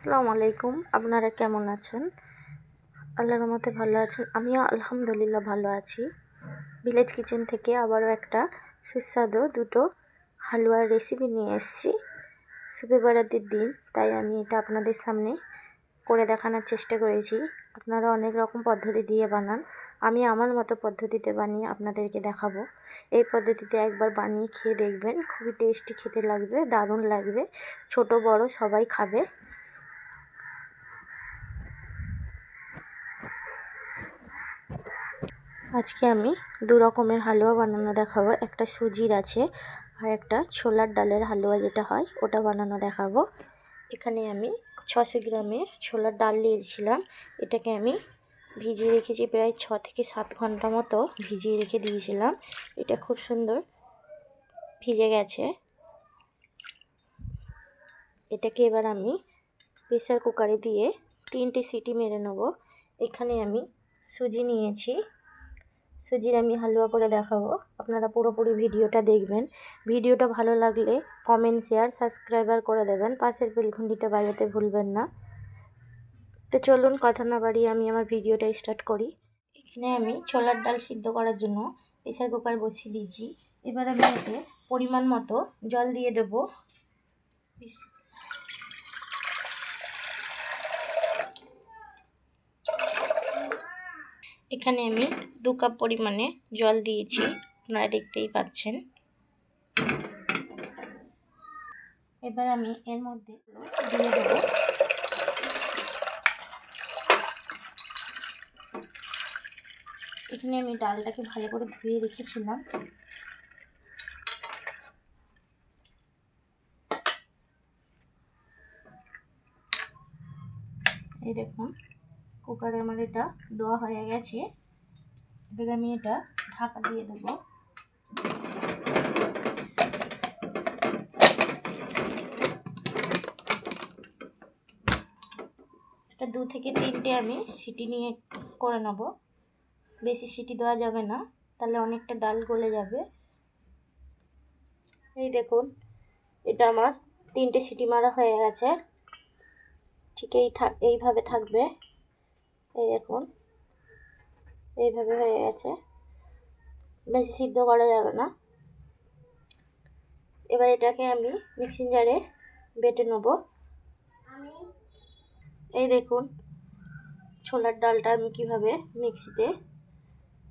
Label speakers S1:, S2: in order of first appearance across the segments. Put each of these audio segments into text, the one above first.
S1: আসসালামু আলাইকুম। আপনারা কেমন আছেন? আল্লাহর মতে ভালো আছেন। আমিও আলহামদুলিল্লাহ ভালো আছি। ভিলেজ কিচেন থেকে আবারও একটা সুস্বাদু দুটো হালুয়ার রেসিপি নিয়ে এসেছি। সুপে বরাতের দিন, তাই আমি এটা আপনাদের সামনে করে দেখানোর চেষ্টা করেছি। আপনারা অনেক রকম পদ্ধতি দিয়ে বানান। আমি আমার মতো পদ্ধতিতে বানিয়ে আপনাদেরকে দেখাবো। এই পদ্ধতিতে একবার বানিয়ে খেয়ে দেখবেন। খুবই টেস্টি খেতে লাগবে, দারুণ লাগবে। ছোট, বড় সবাই খাবে। আজকে আমি দু রকমের হালুয়া বানানো দেখাবো। একটা সুজির আছে আর একটা ছোলার ডালের হালুয়া যেটা হয়, ওটা বানানো দেখাবো। এখানে আমি ছশো গ্রামের ছোলার ডাল নিয়েছিলাম। এটাকে আমি ভিজিয়ে রেখেছি প্রায় ছ থেকে সাত ঘণ্টা মতো ভিজিয়ে রেখে দিয়েছিলাম। এটা খুব সুন্দর ভিজে গেছে। এটাকে এবার আমি প্রেসার কুকারে দিয়ে তিনটে সিটি মেরে নেব। এখানে আমি সুজি নিয়েছি। সুজির আমি হালুয়া করে দেখাবো। আপনারা পুরোপুরি ভিডিওটা দেখবেন। ভিডিওটা ভালো লাগলে কমেন্ট শেয়ার সাবস্ক্রাইবার করে দেবেন। পাশের বেলঘুন্ডিটা বাজাতে ভুলবেন না। তো চলুন কথা না বাড়িয়ে আমি আমার ভিডিওটা স্টার্ট করি। এখানে আমি ছোলার ডাল সিদ্ধ করার জন্য প্রেসার কুকার বসিয়ে দিয়েছি। এবার আমি এতে পরিমাণ মতো জল দিয়ে দেবো। এখানে আমি দু কাপ পরিমাণে জল দিয়েছি, আপনারা দেখতেই পাচ্ছেন। এবার আমি এর মধ্যে দিয়ে এখানে আমি ডালটাকে ভালো করে ধুয়ে রেখেছিলাম। এই দেখুন। কুকারে আমার এটা দেওয়া হয়ে গেছে। এবার আমি এটা ঢাকা দিয়ে দেবো। এটা দু থেকে তিনটে আমি সিটি নিয়ে করে নেব। বেশি সিটি দেওয়া যাবে না, তাহলে অনেকটা ডাল গলে যাবে। এই দেখুন, এটা আমার তিনটে সিটি মারা হয়ে গেছে। ঠিক এই থাক এইভাবে থাকবে। এই দেখুন। এইভাবে হয়ে গেছে। বেশি সিদ্ধ করা যাবে না। এবার এটাকে আমি মিক্সিং জারে বেটে নেব। এই দেখুন ছোলার ডালটা আমি কীভাবে মিক্সিতে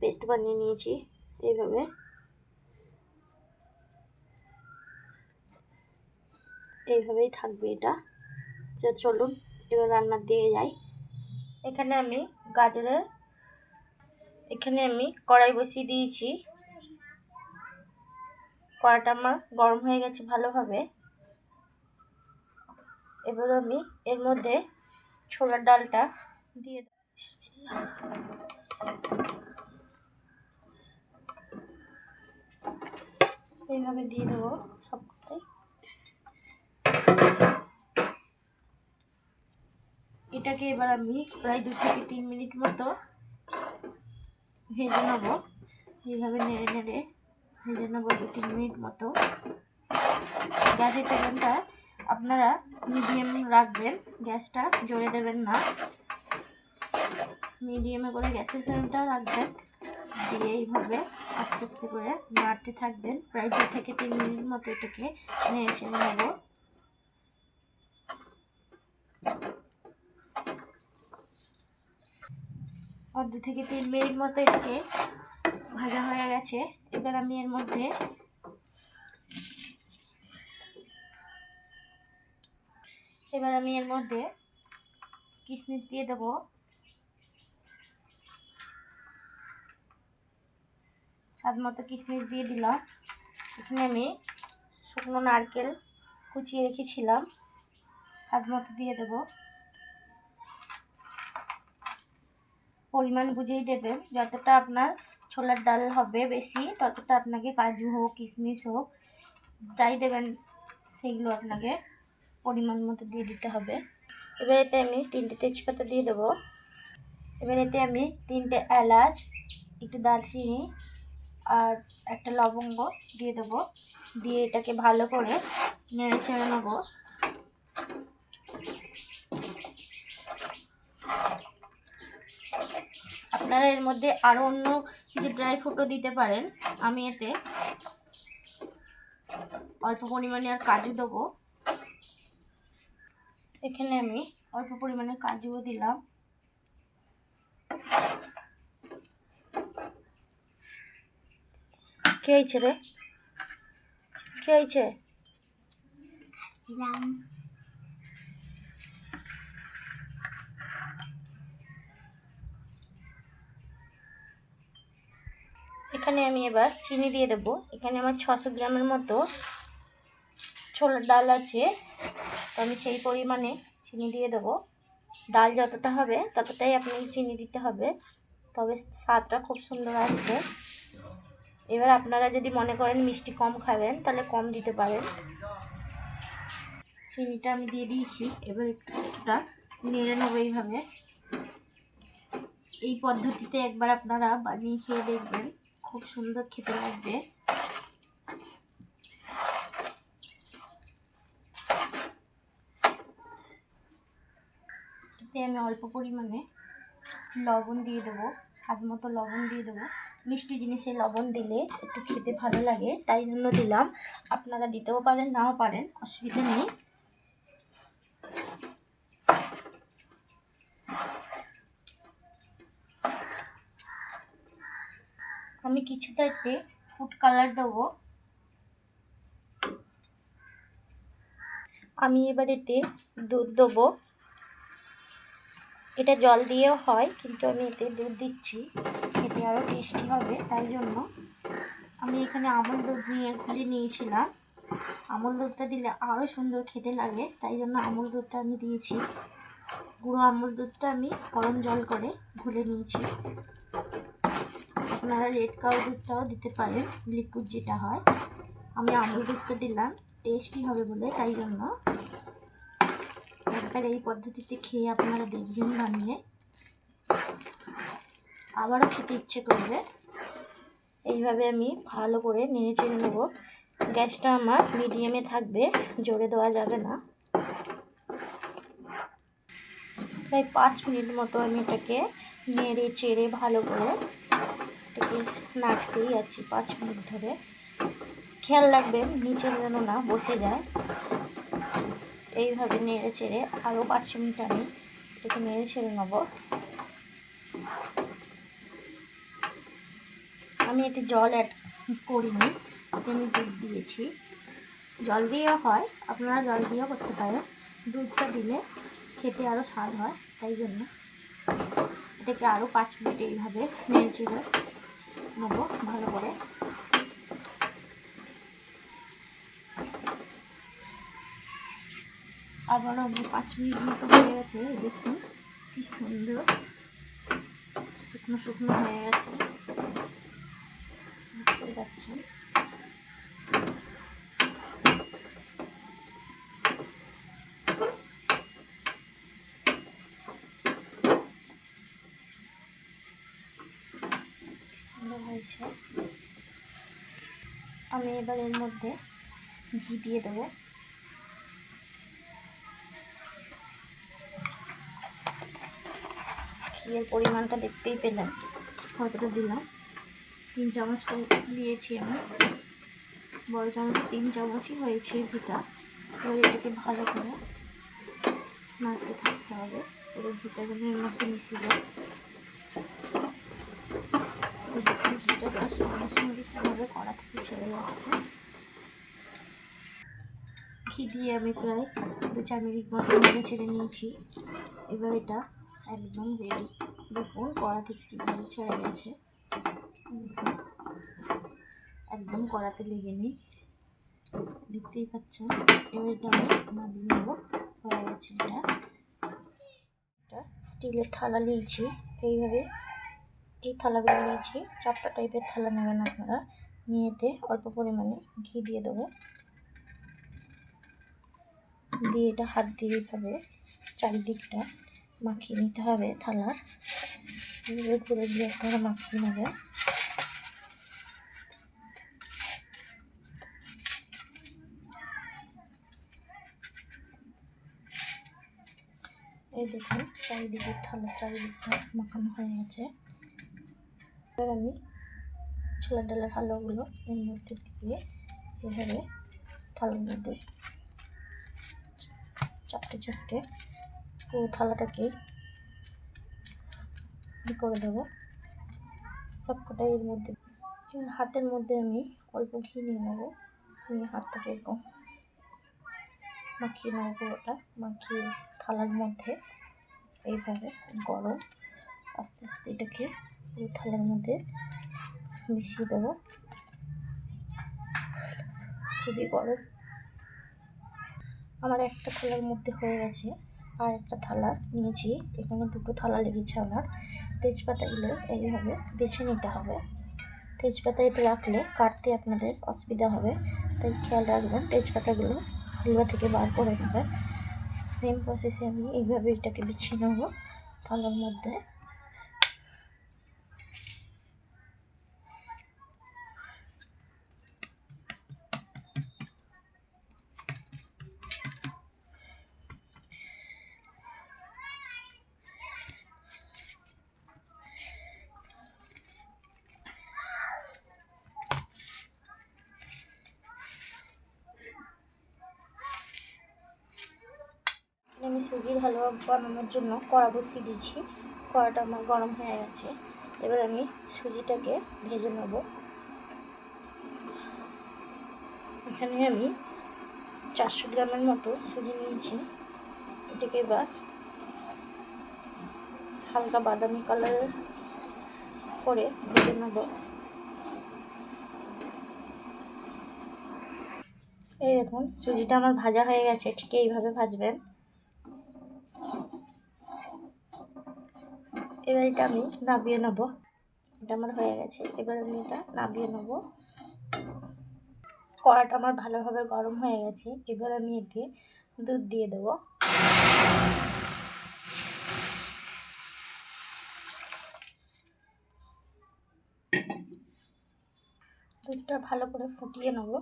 S1: পেস্ট বানিয়ে নিয়েছি এইভাবে। এইভাবেই থাকবে এটা। চলুন এবার রান্নার দিকে যাই। এখানে আমি গাজরের, এখানে আমি কড়াই বসিয়ে দিয়েছি। কড়াটা আমার গরম হয়ে গেছে ভালোভাবে। এবার আমি এর মধ্যে ছোলার ডালটা দিয়ে এইভাবে দিয়ে দেবো। এটাকে এবার আমি প্রায় দু থেকে তিন মিনিট মতো ভেজে নেব। এইভাবে নেড়ে নেড়ে ভেজে নেব দু তিন মিনিট মতো। গ্যাসের ফ্লেমটা আপনারা মিডিয়াম রাখবেন, গ্যাসটা জোরে দেবেন না। মিডিয়ামে করে গ্যাসের ফ্লেমটা রাখবেন, দিয়ে এইভাবে আস্তে আস্তে করে নাড়তে থাকবেন। প্রায় দু থেকে তিন মিনিট মতো এটাকে নেড়ে চেড়ে নেব। অর্ধ থেকে তিন মিনিট মতো এটাকে ভাজা হয়ে গেছে। এবার আমি এর মধ্যে এবার আমি এর মধ্যে কিশমিশ দিয়ে দেবো। স্বাদ মতো কিশমিশ দিয়ে দিলাম। এখানে আমি শুকনো নারকেল কুচিয়ে রেখেছিলাম। স্বাদ মতো দিয়ে দেবো। পরিমাণ বুঝেই দেবেন। যতটা আপনার ছোলার ডাল হবে বেশি, ততটা আপনাকে কাজু হোক কিশমিশ হোক, যাই দেবেন, সেইগুলো আপনাকে পরিমাণ মতো দিয়ে দিতে হবে। এবার এতে আমি তিনটে তেজপাতা দিয়ে দেবো। এবার এতে আমি তিনটে এলাচ, একটু দারচিনি আর একটা লবঙ্গ দিয়ে দেবো। দিয়ে এটাকে ভালো করে নেড়ে ছেড়ে নেব। আপনারা এর মধ্যে আরও অন্য কিছু ড্রাই ফ্রুটও দিতে পারেন। আমি এতে অল্প পরিমাণে আর কাজু দেবো। এখানে আমি অল্প পরিমাণে কাজুও দিলাম। কে রে? কে এখানে আমি এবার চিনি দিয়ে দেবো। এখানে আমার ছশো গ্রামের মতো ছোলার ডাল আছে। তো আমি সেই পরিমাণে চিনি দিয়ে দেবো। ডাল যতটা হবে ততটাই আপনি চিনি দিতে হবে। তবে স্বাদটা খুব সুন্দর আসবে। এবার আপনারা যদি মনে করেন মিষ্টি কম খাবেন, তাহলে কম দিতে পারেন। চিনিটা আমি দিয়ে দিয়েছি। এবার একটুটা নেড়ে নেব এইভাবে। এই পদ্ধতিতে একবার আপনারা বানিয়ে খেয়ে দেখবেন। খুব সুন্দর খেতে লাগবে। আমি অল্প পরিমাণে লবণ দিয়ে দেবো, স্বাদ মতো লবণ দিয়ে দেবো। মিষ্টি জিনিসে লবণ দিলে একটু খেতে ভালো লাগে, তাই জন্য দিলাম। আপনারা দিতেও পারেন, নাও পারেন, অসুবিধা নেই। এতে ফুড কালার দেবো। আমি এবার এতে দুধ দেবো। এটা জল দিয়েও হয়, কিন্তু আমি এতে দুধ দিচ্ছি। খেতে আরও টেস্টি হবে, তাই জন্য। আমি এখানে আমল দুধ নিয়ে ঘুরে নিয়েছিলাম। আমল দুধটা দিলে আরও সুন্দর খেতে লাগে, তাই জন্য আমল দুধটা আমি দিয়েছি। গুঁড়ো আমল দুধটা আমি গরম জল করে ঘুলে নিয়েছি। আপনারা রেড কাউ দুধটাও দিতে পারেন লিকুইড যেটা হয়। আমি আমল দুধটা দিলাম টেস্টি হবে বলে, তাই জন্য। একবার এই পদ্ধতিতে খেয়ে আপনারা দেখবেন বানিয়ে। আবারও খেতে ইচ্ছে করবে। এইভাবে আমি ভালো করে নেড়ে চেড়ে নেব। গ্যাসটা আমার মিডিয়ামে থাকবে, জোরে দেওয়া যাবে না। প্রায় পাঁচ মিনিট মতো আমি এটাকে নেড়ে চেড়ে ভালো করে এটাকে নাড়তেই আছি পাঁচ মিনিট ধরে। খেয়াল রাখবেন, নিচে যেন না বসে যায়। এইভাবে নেড়ে চেড়ে আরও পাঁচ মিনিট আমি এটাকে নেড়ে ছেড়ে নেব। আমি এতে জল অ্যাড করিনি আমি দুধ দিয়েছি। জল দিয়েও হয়, আপনারা জল দিয়েও করতে পারেন। দুধটা দিলে খেতে আরও স্বাদ হয়, তাই জন্য। এটাকে আরও পাঁচ মিনিট এইভাবে নেড়ে চেড়ে নেব, ভালো করে। আবার আমি পাঁচ মিনিট মতো হয়ে গেছে দেখুন, কি সুন্দর। শুকনো শুকনো হয়ে গেছে। দেখতে পাচ্ছেন সুন্দর হয়েছে আমি এবার এর মধ্যে ঘি দিয়ে দেবো। ঘিয়ের পরিমাণটা দেখতেই পেলাম, কতটা দিলাম। তিন চামচ করে দিয়েছি আমি। বড় চামচ তিন চামচই হয়েছে ঘিটা। এবার এটাকে ভালো করে নাড়তে থাকতে হবে। পুরো ঘিটাগুলো এর মধ্যে মিশিয়ে যায় দেখুন ঘিটা তার সঙ্গে কীভাবে কড়া থেকে ছেড়ে যাচ্ছে ঘি দিয়ে আমি প্রায় দু চার মিনিট মতো নেড়ে ছেড়ে নিয়েছি। এবার এটা একদম রেডি দেখুন কড়া থেকে কীভাবে ছেড়ে গেছে। একদম কড়াতে লেগে নেই। দেখতেই পাচ্ছেন, এবার এটা আমি নামিয়ে নেব। হয়ে গেছে এটা। একটা স্টিলের থালা নিয়েছি। এইভাবে এই থালাগুলো নিয়েছি। চারটা টাইপের থালা নেবেন আপনারা। নিয়েতে অল্প পরিমাণে ঘি দিয়ে দেবো। দিয়ে এটা হাত দিয়ে এইভাবে চারিদিকটা মাখিয়ে নিতে হবে থালার। এভাবে ঘুরে দিয়ে আপনারা মাখিয়ে নেবেন। এই দেখুন, চারিদিকে থালা, চারিদিকটা মাখানো হয়ে গেছে। এবার আমি ছোলার ডালের হালুয়াগুলো এর মধ্যে দিয়ে এভাবে থালার মধ্যে চারটে চারটে পুরো থালাটাকে ই করে দেবো। সবকটাই এর মধ্যে হাতের মধ্যে আমি অল্প ঘি নিয়ে নেব। নিয়ে হাতটাকে এরকম মাখিয়ে নেব পুরোটা। মাখিয়ে থালার মধ্যে এইভাবে গরম আস্তে আস্তে এটাকে পুরো থালার মধ্যে মিশিয়ে দেবো। খুবই গরম। আমার একটা থালার মধ্যে হয়ে গেছে। আর একটা থালা নিয়েছি। এখানে দুটো থালা লেগেছে আমার। তেজপাতাগুলো এইভাবে বেছে নিতে হবে। তেজপাতা এতে রাখলে কাটতে আপনাদের অসুবিধা হবে। তাই খেয়াল রাখবেন, তেজপাতাগুলো হালুয়া থেকে বার করে নেবেন। সেম প্রসেসে আমি এইভাবে এটাকে বিছিয়ে নেব থালার মধ্যে। সুজির হালুয়া বানানোর জন্য কড়া বসিয়ে দিয়েছি। কড়াটা আমার গরম হয়ে গেছে। এবার আমি সুজিটাকে ভেজে নেব। এখানে আমি চারশো গ্রামের মতো সুজি নিয়েছি। এটাকে এবার হালকা বাদামি কালারের করে ভেজে নেব। এই দেখুন, সুজিটা আমার ভাজা হয়ে গেছে। ঠিক এইভাবে ভাজবেন। এবার এটা আমি নাবিয়ে নেব। এটা আমার হয়ে গেছে। এবার আমি এটা নাবিয়ে নেব। কড়াটা আমার ভালোভাবে গরম হয়ে গেছে। এবার আমি এতে দুধ দিয়ে দেবো। দুধটা ভালো করে ফুটিয়ে নেব।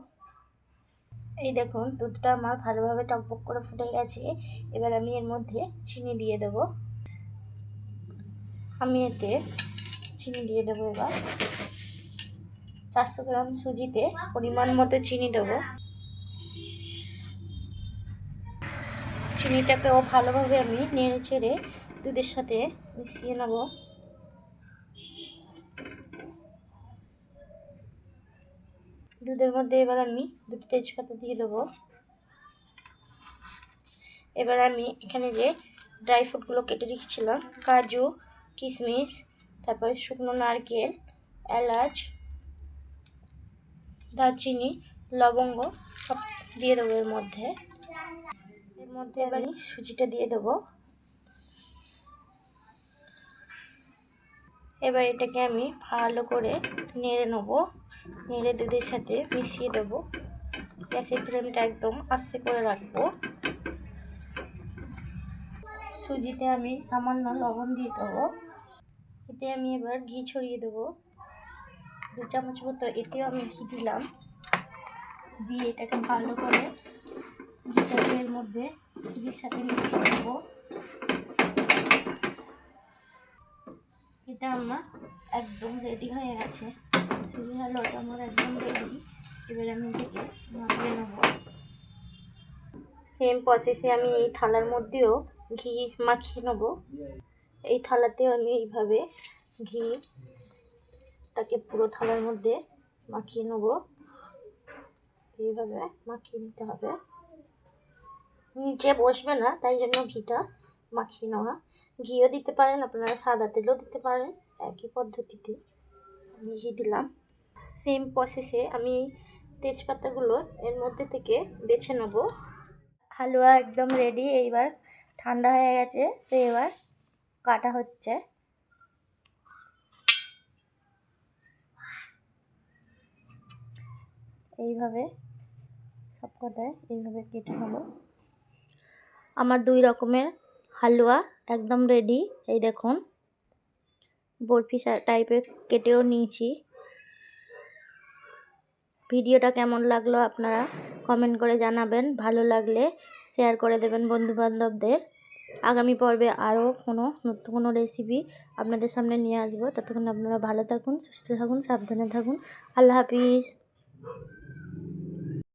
S1: এই দেখুন, দুধটা আমার ভালোভাবে টকবক করে ফুটে গেছে। এবার আমি এর মধ্যে চিনি দিয়ে দেবো। আমি এতে চিনি দিয়ে দেবো এবার। চারশো গ্রাম সুজিতে পরিমাণ মতো চিনি দেবো। চিনিটাকেও ভালোভাবে আমি নেড়ে ছেড়ে দুধের সাথে মিশিয়ে নেব। দুধের মধ্যে এবার আমি দুটো তেজপাতা দিয়ে দেবো। এবার আমি এখানে যে ড্রাই ফ্রুটগুলো কেটে রেখেছিলাম, কাজু কিশমিশ তারপরে শুকনো নারকেল এলাচ দারচিনি লবঙ্গ সব দিয়ে দেবো এর মধ্যে। এর মধ্যে এবার সুজিটা দিয়ে দেবো। এবার এটাকে আমি ভালো করে নেড়ে নেব। নেড়ে দুধের সাথে মিশিয়ে দেবো। গ্যাসের ফ্লেমটা একদম আস্তে করে রাখব। সুজিতে আমি সামান্য লবণ দিয়ে দেবো। এতে আমি এবার ঘি ছড়িয়ে দেবো। দু চামচ মতো এতেও আমি ঘি দিলাম। দিয়ে এটাকে ভালো করে ঘিটাকে এর মধ্যে ঘির সাথে মিশিয়ে দেবো এটা আমার একদম রেডি হয়ে গেছে। সুজি হালুয়াটা আমার একদম রেডি এবার আমি এটাকে নামিয়ে নেব। সেম প্রসেসে আমি এই থালার মধ্যেও ঘি মাখিয়ে নেব। এই থালাতেও আমি এইভাবে ঘিটাকে পুরো থালার মধ্যে মাখিয়ে নেব। এইভাবে মাখিয়ে নিতে হবে। নিচে বসবে না, তাই জন্য ঘিটা মাখিয়ে নেওয়া। ঘিও দিতে পারেন, আপনারা সাদা তেলও দিতে পারেন, একই পদ্ধতিতে। আমি ঘি দিলাম সেম প্রসেসে আমি তেজপাতাগুলো এর মধ্যে থেকে বেছে নেব। হালুয়া একদম রেডি এইবার ঠান্ডা হয়ে গেছে, তো এবার কাটা হচ্ছে। এইভাবে সব কটায় এইভাবে কেটে নেব আমার দুই রকমের হালুয়া একদম রেডি এই দেখুন। বরফি টাইপের কেটেও নিয়েছি। ভিডিওটা কেমন লাগল আপনারা কমেন্ট করে জানাবেন। ভালো লাগলে শেয়ার করে দেবেন বন্ধুবান্ধবদের। আগামী পর্বে আরও কোনো নতুন কোনো রেসিপি আপনাদের সামনে নিয়ে আসব। ততক্ষণ আপনারা ভালো থাকুন, সুস্থ থাকুন, সাবধানে থাকুন। আল্লাহ হাফিজ।